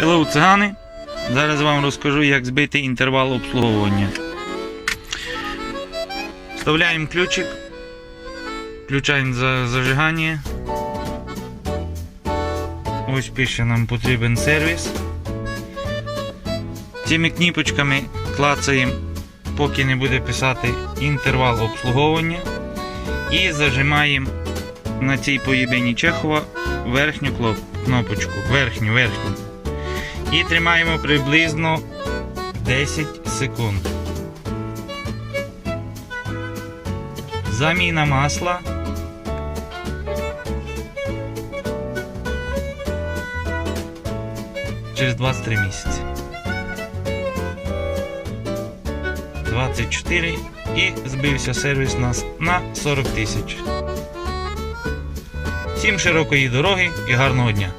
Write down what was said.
Hello, цигани! Зараз вам розкажу, як збити інтервал обслуговування. Вставляємо ключик, включаємо зажигання. Ось пише нам потрібен сервіс. Цими кніпочками клацаємо, поки не буде писати інтервал обслуговування. І зажимаємо на цій поїбині Чехова верхню кнопочку. Верхню, верхню. І тримаємо приблизно 10 секунд. Заміна масла. Через 23 місяці. 24 і збився сервіс нас на 40 тисяч. Всім широкої дороги і гарного дня!